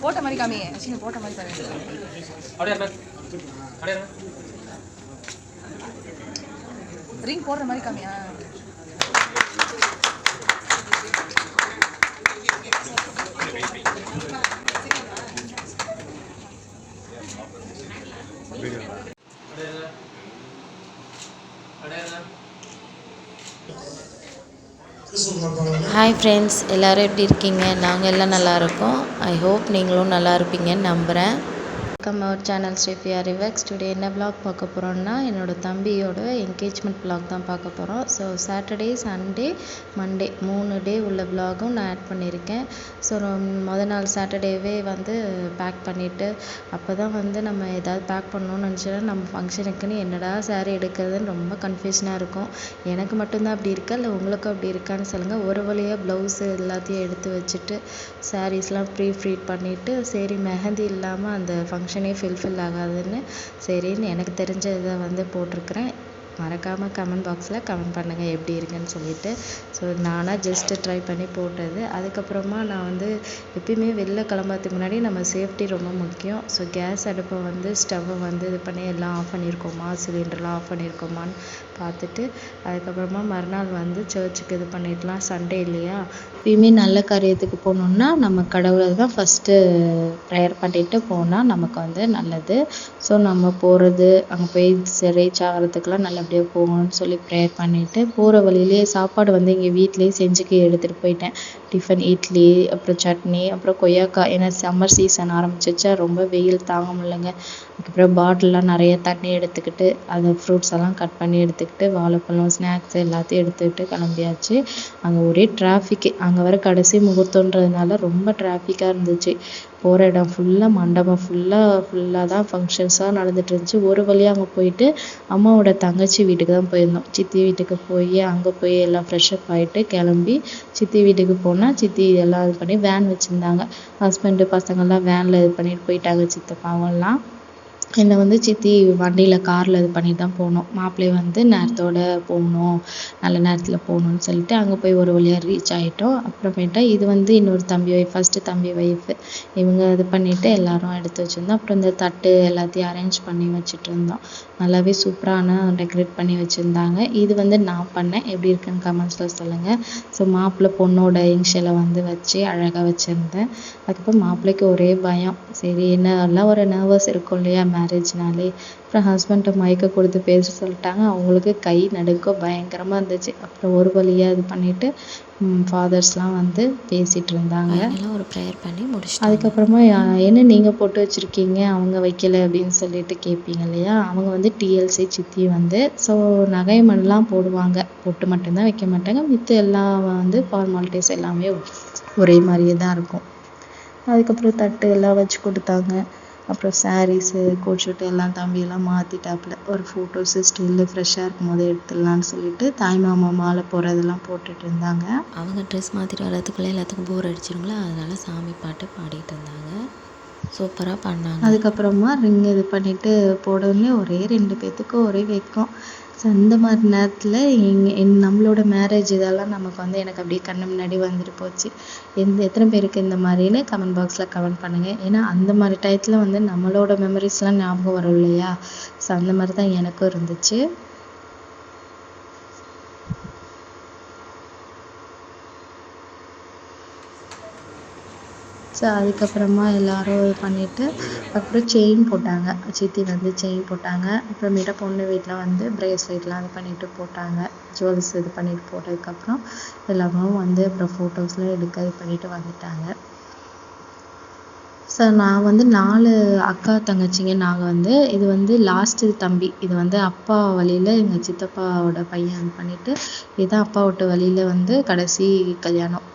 போட்ட மாதிரி காமிங்க அஸ்வினி போட்ட மாதிரி காமிங்க ரிங் போடுற மாதிரி காமியா? ஹாய் ஃப்ரெண்ட்ஸ் எல்லோரும் எப்படி இருக்கீங்க? நாங்கள் எல்லாம் நல்லா இருக்கோம். ஐ ஹோப் நீங்களும் நல்லா இருப்பீங்கன்னு நம்புகிறேன் வெல்கம் அவர் சேனல் ஸ்ரீஃபியா ரிவெக்ஸ் டுடே என்ன பிளாக் பார்க்க போகிறோம்னா என்னோட தம்பியோட என்கேஜ்மெண்ட் பிளாக் தான் பார்க்க போகிறோம் ஸோ சாட்டர்டே சண்டே மண்டே மூணு டே உள்ள பிளாகும் நான் ஆட் பண்ணியிருக்கேன். ஸோ மொதல் நாள் சாட்டர்டேவே வந்து பேக் பண்ணிவிட்டு அப்போ தான் வந்து நம்ம ஏதாவது பேக் பண்ணணும்னு நினச்சோன்னா நம்ம ஃபங்க்ஷனுக்குன்னு என்னடா சேரீ எடுக்கிறதுன்னு ரொம்ப கன்ஃபியூஷனாக இருக்கும். எனக்கு மட்டும்தான் அப்படி இருக்கா? இல்லை உங்களுக்கும் அப்படி இருக்கான்னு சொல்லுங்கள் ஒரு வழியாக ப்ளவுஸு எல்லாத்தையும் எடுத்து வச்சுட்டு சாரீஸ்லாம் ப்ரீ ஃப்ரீட் பண்ணிவிட்டு சரி மெஹந்தி இல்லாமல் அந்த ஃபங்க்ஷன் ஃபில்ஃபில் ஆகாதுன்னு சரின்னு எனக்கு தெரிஞ்ச இதை வந்து போட்டிருக்கிறேன். மறக்காமல் கமெண்ட் பாக்ஸில் கமெண்ட் பண்ணுங்கள் எப்படி இருக்குன்னு சொல்லிட்டு. ஸோ நானாக ஜஸ்ட்டு ட்ரை பண்ணி போட்டது. அதுக்கப்புறமா நான் வந்து எப்பயுமே வெளில கிளம்புறதுக்கு முன்னாடி நம்ம சேஃப்டி ரொம்ப முக்கியம். ஸோ கேஸ் அடுப்பை வந்து ஸ்டவ்வை வந்து இது பண்ணி எல்லாம் ஆஃப் பண்ணியிருக்கோமா சிலிண்டர்லாம் ஆஃப் பண்ணியிருக்கோமான்னு பார்த்துட்டு அதுக்கப்புறமா மறுநாள் வந்து சர்ச்சுக்கு இது பண்ணிடலாம். சண்டே இல்லையா? எப்பயுமே நல்ல காரியத்துக்கு போகணுன்னா நம்ம கடவுளை தான் ஃபஸ்ட்டு ப்ரேயர் பண்ணிட்டு போனால் நமக்கு வந்து நல்லது. ஸோ நம்ம போகிறது அங்கே போய் ரீச் நல்ல நல்லபடியாக போகணும்னு சொல்லி ப்ரேயர் பண்ணிவிட்டு போகிற வழியிலே சாப்பாடு வந்து இங்கே வீட்டிலேயே செஞ்சுக்கி எடுத்துகிட்டு போயிட்டேன். டிஃபன் இட்லி அப்புறம் சட்னி அப்புறம் கொய்யாக்காய். ஏன்னா சம்மர் சீசன் ஆரம்பிச்சிச்சா ரொம்ப வெயில் தாங்க முடியலங்க. அதுக்கப்புறம் பாட்டிலெலாம் நிறைய தண்ணி எடுத்துக்கிட்டு அந்த ஃப்ரூட்ஸ் எல்லாம் கட் பண்ணி எடுத்துக்கிட்டு வாழைப்பழம் ஸ்நாக்ஸ் எல்லாத்தையும் எடுத்துக்கிட்டு கிளம்பியாச்சு. அங்கே ஒரே டிராஃபிக்கு அங்கே வர கடைசி முகூர்த்தன்றதுனால ரொம்ப டிராஃபிக்காக இருந்துச்சு. போகிற இடம் ஃபுல்லாக மண்டபம் ஃபுல்லாக ஃபுல்லாக தான் ஃபங்க்ஷன்ஸாக நடந்துட்டு இருந்துச்சு. ஒரு வழியாக அங்கே போயிட்டு அம்மாவோட தங்கச்சி வீட்டுக்கு தான் போயிருந்தோம். சித்தி வீட்டுக்கு போய் அங்கே போய் எல்லாம் ஃப்ரெஷ்அப் ஆகிட்டு கிளம்பி சித்தி வீட்டுக்கு போனால் சித்தி எல்லாம் இது பண்ணி வேன் வச்சுருந்தாங்க. ஹஸ்பண்டு பசங்கள்லாம் வேனில் இது பண்ணிட்டு போயிட்டாங்க சித்தப்பாவெல்லாம். என்னை வந்து சித்தி வண்டியில் காரில் இது பண்ணி தான் போனோம். மாப்பிள்ளையை வந்து நேரத்தோட போகணும் நல்ல நேரத்தில் போகணும்னு சொல்லிட்டு அங்கே போய் ஒரு வழியாக ரீச் ஆகிட்டோம் அப்புறமேட்டா இது வந்து இன்னொரு தம்பி ஒய்ஃப் ஃபஸ்ட்டு தம்பி ஒய்ஃபு இவங்க இது பண்ணிவிட்டு எல்லாரும் எடுத்து வச்சுருந்தோம். அப்புறம் இந்த தட்டு எல்லாத்தையும் அரேஞ்ச் பண்ணி வச்சுட்டு இருந்தோம். நல்லாவே சூப்பரான டெக்கரேட் பண்ணி வச்சுருந்தாங்க. இது வந்து நான் பண்ணேன். எப்படி இருக்குன்னு கமெண்ட்ஸில் சொல்லுங்கள் ஸோ மாப்பிள்ளை பொண்ணோட இனிஷியலை வந்து வச்சு அழகாக வச்சுருந்தேன். அதுக்கப்புறம் மாப்பிள்ளைக்கு ஒரே பயம். சரி என்ன எல்லாம் ஒரு நர்வஸ் இருக்கும் இல்லையா? மேரேஜ்னாலே அப்புறம் ஹஸ்பண்ட்டை மயக்க கொடுத்து பேச சொல்லிட்டாங்க. அவங்களுக்கு கை நடுக்கம் பயங்கரமாக இருந்துச்சு. அப்புறம் ஒரு வழியாக இது பண்ணிவிட்டு ஃபாதர்ஸ்லாம் வந்து பேசிகிட்டு இருந்தாங்க. எல்லாம் ஒரு ப்ரேயர் பண்ணி முடிச்சிட்டு அதுக்கப்புறமா என்ன நீங்கள் போட்டு வச்சுருக்கீங்க? அவங்க வைக்கல அப்படின்னு சொல்லிட்டு கேட்பீங்க இல்லையா? அவங்க வந்து டிஎல்சி சித்தி வந்து ஸோ நகை போடுவாங்க. பொட்டு மட்டும்தான் வைக்க மாட்டாங்க. மித்த எல்லா வந்து ஃபார்மாலிட்டிஸ் எல்லாமே ஒரே மாதிரியே தான் இருக்கும். அதுக்கப்புறம் தட்டு எல்லாம் வச்சு கொடுத்தாங்க. அப்புறம் சாரீஸு கோட் ஷூட்டு எல்லாம் தம்பியெல்லாம் மாற்றிட்டாப்புல ஒரு ஃபோட்டோஸு ஸ்டில்லு ஃப்ரெஷ்ஷாக இருக்கும் போது எடுத்துடலான்னு சொல்லிட்டு தாய் மாமா மாலை போகிறதெல்லாம் போட்டுட்டு இருந்தாங்க. அவங்க ட்ரெஸ் மாற்றிட்டு வரதுக்குள்ளே எல்லாத்துக்கும் போர் அடிச்சிருங்களா? அதனால சாமி பாட்டு பாடிட்டு இருந்தாங்க. சூப்பராக பண்ணாங்க. அதுக்கப்புறமா ரிங் இது பண்ணிட்டு போடவுடனே ஒரே ரெண்டு பேர்த்துக்கும் ஒரே வெக்கம் ஸோ அந்த மாதிரி நேரத்தில் எங் என் நம்மளோட மேரேஜ் இதெல்லாம் நமக்கு வந்து எனக்கு அப்படியே கண்ணு முன்னாடி வந்துட்டு போச்சு. எந்த எத்தனை பேருக்கு இந்த மாதிரின்னு கமெண்ட் பாக்ஸில் கமெண்ட் பண்ணுங்கள் ஏன்னா அந்த மாதிரி டயத்தில் வந்து நம்மளோட மெமரிஸ்லாம் ஞாபகம் வரும் இல்லையா? ஸோ அந்த மாதிரி தான் எனக்கும் இருந்துச்சு. ஸோ அதுக்கப்புறமா எல்லாரும் இது பண்ணிவிட்டு அப்புறம் செயின் போட்டாங்க. சித்தி வந்து செயின் போட்டாங்க. அப்புறமேட்டா பொண்ணு வீட்டில் வந்து ப்ரேஸ்லெட்லாம் இது பண்ணிவிட்டு போட்டாங்க. ஜுவல்ஸ் இது பண்ணிட்டு போட்டதுக்கப்புறம் எல்லாரும் வந்து அப்புறம் ஃபோட்டோஸ்லாம் எடுக்க இது பண்ணிட்டு வந்துட்டாங்க. ஸோ நான் வந்து நாலு அக்கா தங்கச்சிங்க. நாங்கள் வந்து இது வந்து லாஸ்ட்டு தம்பி. இது வந்து அப்பா வழியில் எங்கள் சித்தப்பாவோட பையன் இது இதுதான் அப்பா வழியில் வந்து கடைசி கல்யாணம்.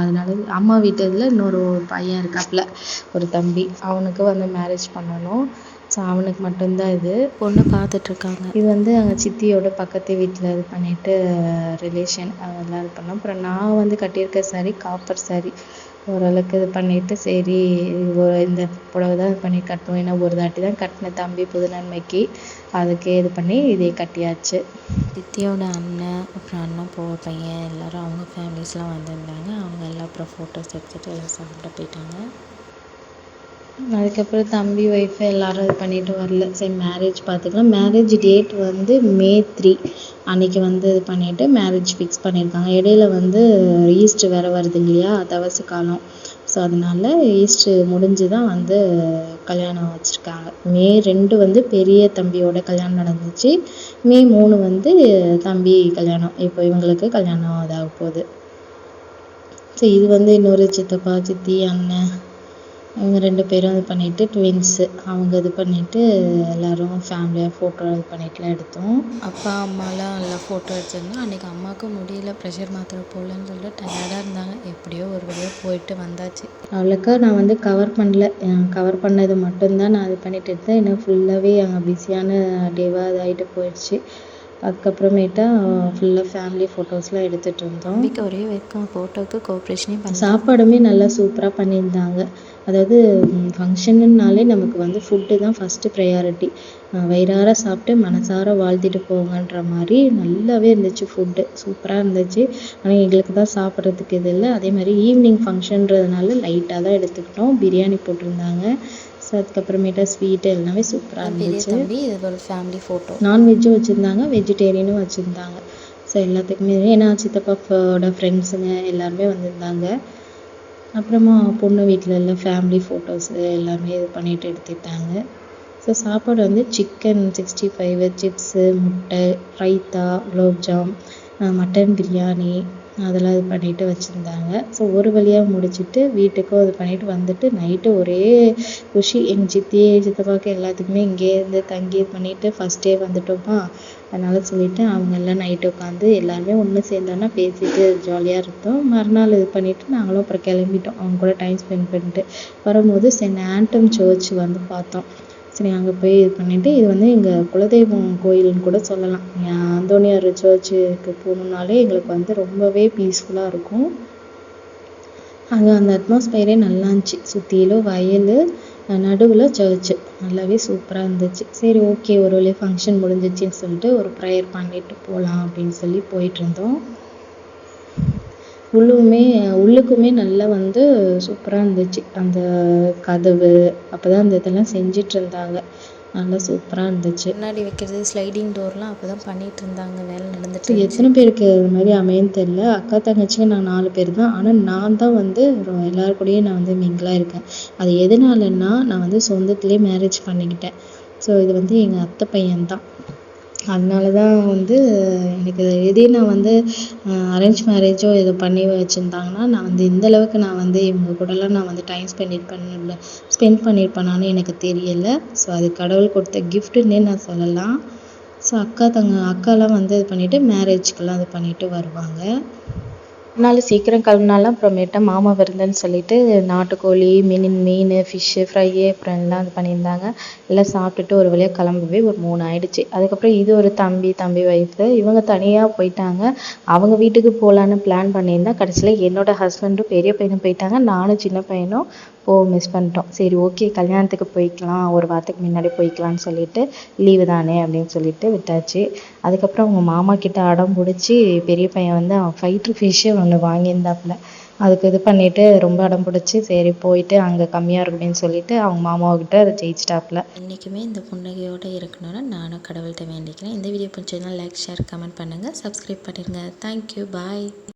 அதனால அம்மா வீட்டு இதில் இன்னொரு பையன் இருக்காப்புல ஒரு தம்பி. அவனுக்கு வந்து மேரேஜ் பண்ணணும். ஸோ அவனுக்கு மட்டும்தான் இது. பொண்ணு பார்த்துட்ருக்காங்க இது வந்து எங்கள் சித்தியோட பக்கத்து வீட்டில் இது பண்ணிட்டு ரிலேஷன் அதெல்லாம் இது பண்ணோம். அப்புறம் நான் வந்து கட்டியிருக்க saree காப்பர் saree. ஓரளவுக்கு இது பண்ணிட்டு சரி ஒரு இந்த புடவை தான் இது பண்ணி கட்டணும். ஏன்னா ஒரு தாட்டி தான் கட்டின தம்பி புது நன்மைக்கு அதுக்கே இது பண்ணி இதே கட்டியாச்சு. சித்தியோட அண்ணன் அப்புறம் அண்ணன் போ பையன் எல்லாரும் அவங்க ஃபேமிலிஸ்லாம் வந்திருந்தாங்க. அவங்க எல்லாம் அப்புறம் ஃபோட்டோஸ் எடுத்துகிட்டு எல்லாம் சாப்பிட போயிட்டாங்க. அதுக்கப்புறம் தம்பி ஒய்ஃபு எல்லாரும் இது பண்ணிட்டு வரல. சரி மேரேஜ் பார்த்துக்கலாம் மேரேஜ் டேட் வந்து மே த்ரீ அன்னைக்கு வந்து இது பண்ணிட்டு மேரேஜ் ஃபிக்ஸ் பண்ணியிருக்காங்க இடையில வந்து ஈஸ்ட் வேற வருதுங்க இல்லையா? தவசு காலம். ஸோ அதனால ஈஸ்ட் முடிஞ்சு தான் வந்து கல்யாணம் வச்சுருக்காங்க. மே ரெண்டு வந்து பெரிய தம்பியோட கல்யாணம் நடந்துச்சு. மே மூணு வந்து தம்பி கல்யாணம். இப்போ இவங்களுக்கு கல்யாணம் இதாக போகுது. ஸோ இது வந்து இன்னொரு சித்தப்பா சித்தி அண்ணன் இவங்க ரெண்டு பேரும் இது பண்ணிட்டு ட்வின்ஸு அவங்க இது பண்ணிட்டு எல்லாரும் ஃபேமிலியாக ஃபோட்டோ இது பண்ணிட்டுலாம் எடுத்தோம். அப்பா அம்மாலாம் எல்லாம் ஃபோட்டோ எடுத்திருந்தோம் அன்றைக்கி அம்மாவுக்கு முடியல ப்ரெஷர் மாத்திரை போடலன்னு சொல்லிட்டு டயர்டாக இருந்தாங்க. எப்படியோ ஒரு வழியாக போயிட்டு வந்தாச்சு. அவ்வளோக்கா நான் வந்து கவர் பண்ணல. கவர் பண்ணது மட்டும்தான் நான் இது பண்ணிட்டு இருந்தேன். ஏன்னா ஃபுல்லாகவே அங்கே பிஸியான டேவாக இதாகிட்டு போயிடுச்சு. அதுக்கப்புறமேட்டா ஃபுல்லாக ஃபேமிலி ஃபோட்டோஸ்லாம் எடுத்துகிட்டு இருந்தோம். ஒரே வெக்கம் ஃபோட்டோவுக்கு கோஆப்ரேஷனே பண்ண சாப்பாடுமே நல்லா சூப்பராக பண்ணியிருந்தாங்க. அதாவது ஃபங்க்ஷனுன்னாலே நமக்கு வந்து ஃபுட்டு தான் ஃபஸ்ட்டு ப்ரையாரிட்டி வயிறார சாப்பிட்டு மனசார வாழ்த்திட்டு போங்கன்ற மாதிரி நல்லாவே இருந்துச்சு ஃபுட்டு சூப்பராக இருந்துச்சு. ஆனால் எங்களுக்கு தான் சாப்பிட்றதுக்கு இது இல்லை. அதே மாதிரி ஈவினிங் ஃபங்க்ஷன்றதுனால லைட்டாக தான் எடுத்துக்கிட்டோம். பிரியாணி போட்டிருந்தாங்க. ஸோ அதுக்கப்புறமேட்டா ஸ்வீட்டு எல்லாமே சூப்பராக இருந்துச்சு. இது ஒரு ஃபேமிலி ஃபோட்டோ நான்வெஜ்ஜும் வச்சுருந்தாங்க வெஜிடேரியனும் வச்சுருந்தாங்க. ஸோ எல்லாத்துக்குமே ஏன்னா சித்தப்பாவோட ஃப்ரெண்ட்ஸுங்க எல்லாருமே வந்திருந்தாங்க. அப்புறமா பொண்ணு வீட்டில் எல்லாம் ஃபேமிலி ஃபோட்டோஸு எல்லாமே இது பண்ணிட்டு எடுத்துக்கிட்டாங்க. ஸோ சாப்பாடு வந்து சிக்கன் சிக்ஸ்டி ஃபைவ் சிப்ஸு முட்டை ரைத்தா குலோப்ஜாம் மட்டன் பிரியாணி அதெல்லாம் இது பண்ணிட்டு வச்சுருந்தாங்க. ஸோ ஒரு வழியாக முடிச்சிட்டு வீட்டுக்கும் இது பண்ணிட்டு வந்துட்டு நைட்டு ஒரே குஷி. எங்கள் சித்தி சித்தப்பாவுக்கு எல்லாத்துக்குமே இங்கேயே இருந்து தங்கி இது பண்ணிட்டு ஃபஸ்ட்டே வந்துட்டோமா. அதனால சொல்லிட்டு அவங்க எல்லாம் நைட்டு உட்காந்து எல்லாருமே ஒன்று சேர்ந்தோன்னா பேசிட்டு ஜாலியாக இருந்தோம். மறுநாள் இது பண்ணிட்டு நாங்களும் அப்புறம் கிளம்பிட்டோம். அவங்க கூட டைம் ஸ்பெண்ட் பண்ணிட்டு வரும்போது சென்ட் ஆண்டம் சர்ச் வந்து பார்த்தோம். சரி அங்கே போய் இது பண்ணிவிட்டு இது வந்து எங்கள் குலதெய்வம் கோயில்னு கூட சொல்லலாம். அந்தோனியார் சர்ச்சுக்கு போகணுன்னாலே எங்களுக்கு வந்து ரொம்பவே பீஸ்ஃபுல்லாக இருக்கும். அங்கே அந்த அட்மாஸ்பியரே நல்லா இருந்துச்சு. சுற்றிலும் வயல் நடுவில் சர்ச்சு நல்லாவே சூப்பராக இருந்துச்சு. சரி ஓகே ஒரு வழியாக ஃபங்க்ஷன் முடிஞ்சிச்சின்னு சொல்லிட்டு ஒரு ப்ரேயர் பண்ணிட்டு போகலாம் அப்படின்னு சொல்லி போயிட்டுருந்தோம் உள்ளுமே உள்ளுக்குமே நல்லா வந்து சூப்பராக இருந்துச்சு. அந்த கதவு அப்போ தான் அந்த இதெல்லாம் செஞ்சிட்டு இருந்தாங்க. நல்லா சூப்பராக இருந்துச்சு. முன்னாடி வைக்கிறது ஸ்லைடிங் டோர்லாம் அப்போ தான் பண்ணிட்டு இருந்தாங்க. வேலை நடந்துட்டு எத்தனை பேருக்கு இது மாதிரி அமையும்னு தெரில அக்கா தங்கச்சிங்க நாங்கள் நாலு பேர் தான். ஆனால் நான் தான் வந்து எல்லார் கூடயும் நான் வந்து மிங்கிளாக இருக்கேன். அது எதனாலன்னா நான் வந்து சொந்தத்திலே மேரேஜ் பண்ணிக்கிட்டேன். ஸோ இது வந்து எங்கள் அத்தை பையன் தான். அதனால தான் வந்து எனக்கு இதே நான் வந்து அரேஞ்ச் மேரேஜோ இது பண்ணி வச்சுருந்தாங்கன்னா நான் வந்து இந்த அளவுக்கு நான் வந்து இவங்க கூடலாம் நான் வந்து டைம் ஸ்பெண்ட் பண்ணல ஸ்பெண்ட் பண்ணியிருப்பேனான்னு எனக்கு தெரியலை. ஸோ அது கடவுள் கொடுத்த கிஃப்ட்டுன்னே நான் சொல்லலாம். ஸோ அக்கா தங்க அக்காலாம் வந்து இது பண்ணிவிட்டு மேரேஜ்க்கெல்லாம் இது பண்ணிவிட்டு வருவாங்க. நாள் சீக்கிரம் கிளம்புனாலும் அப்புறமேட்டா மாமா விருந்துன்னு சொல்லிட்டு நாட்டுக்கோழி மீன் மீன் ஃபிஷ்ஷு ஃப்ரையு அப்புறம் எல்லாம் இது பண்ணியிருந்தாங்க. எல்லாம் சாப்பிட்டுட்டு ஒரு வழியாக கிளம்பவே ஒரு மூணு ஆயிடுச்சு. அதுக்கப்புறம் இது ஒரு தம்பி தம்பி ஒய்ஃபு இவங்க தனியாக போயிட்டாங்க. அவங்க வீட்டுக்கு போகலான்னு பிளான் பண்ணியிருந்தா கடைசியில் என்னோட ஹஸ்பண்டும் பெரிய பையனும் போயிட்டாங்க. நானும் சின்ன பையனும் ஓ மிஸ் பண்ணிட்டோம். சரி ஓகே கல்யாணத்துக்கு போய்க்கலாம். ஒரு வாரத்துக்கு முன்னாடி போய்க்கலாம்னு சொல்லிட்டு லீவு தானே அப்படின்னு சொல்லிட்டு விட்டாச்சு. அதுக்கப்புறம் அவங்க மாமா கிட்ட அடம் பிடிச்சி பெரிய பையன் வந்து அவன் ஃபைட்ரு ஃபிஷ்ஷு ஒன்று வாங்கியிருந்தாப்புல. அதுக்கு இது பண்ணிட்டு ரொம்ப அடம் பிடிச்சி சரி போயிட்டு அங்கே கம்மியாக இருக்கும் அப்படின்னு சொல்லிட்டு அவங்க மாமாவுக்கிட்ட அதை ஜெயிச்சிட்டாப்புல. இன்றைக்குமே இந்த புன்னகையோடு இருக்கணும்னு நானும் கடவுள்கிட்ட வேண்டிக்கிறேன். இந்த வீடியோ பிடிச்சதுனா லைக் ஷேர் கமெண்ட் பண்ணுங்கள் சப்ஸ்கிரைப் பண்ணிடுங்க தேங்க்யூ பாய்